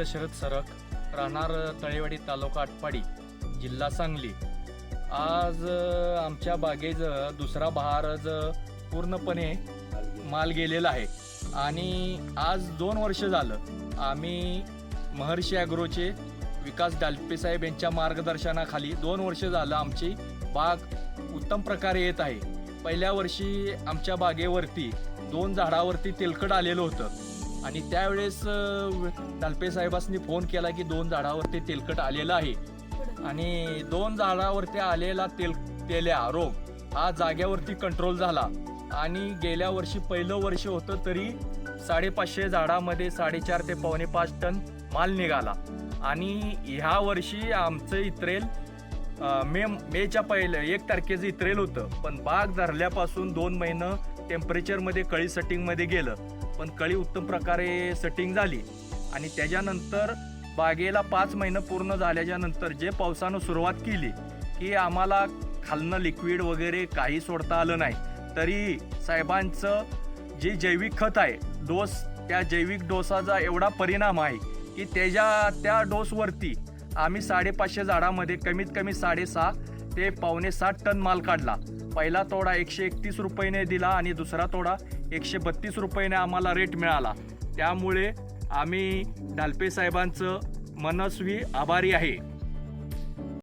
दशरथ सरक राहणार तळेवाडी तालुका आटपाडी जिल्हा सांगली. आज आमच्या बागेचं दुसरा बहारच पूर्णपणे माल गेलेला आहे. आणि आज दोन वर्ष झालं आम्ही महर्षी ॲग्रोचे विकास डालपे साहेब यांच्या मार्गदर्शनाखाली दोन वर्ष झालं आमची बाग उत्तम प्रकारे येत आहे. पहिल्या वर्षी आमच्या बागेवरती दोन झाडावरती तेलकट आलेलं होतं. आणि त्यावेळेस अ, साहेबांनी फोन केला की दोन झाडावरती तेलकट आलेलं आहे. आणि दोन झाडावरती आलेला तेल तेल्या रोग हा जाग्यावरती कंट्रोल झाला. आणि गेल्या वर्षी पहिलं वर्ष होतं तरी साडेपाचशे झाडामध्ये साडेचार ते पावणे पाच टन माल निघाला. आणि ह्या वर्षी आमचं इत्रेल मे मेच्या पहिलं एक तारखेचं इत्रेल होतं. पण बाग धरल्यापासून दोन महिनं टेम्परेचरमध्ये कळी सेटिंगमध्ये गेलं. पण कळी उत्तम प्रकारे सेटिंग झाली. आणि त्याच्यानंतर बागेला पाच महिनं पूर्ण झाल्याच्यानंतर जे पावसानं सुरुवात केली की आम्हाला खालनं लिक्विड वगैरे काही सोडता आलं नाही. तरी साहेबांचं जे जैविक खत आहे डोस त्या जैविक डोसाचा एवढा परिणाम आहे की त्याच्या त्या डोसवरती आम्ही साडेपाचशे झाडामध्ये कमीत कमी साडेसहा ते पावणे सात टन माल काढला. पहिला तोडा एकशे एकतीस रुपयेने दिला आणि दुसरा तोडा एकशे बत्तीस रुपयेने आम्हाला रेट मिळाला. त्यामुळे आम्ही डालपे साहेबांचं मनस्वी आभारी आहे.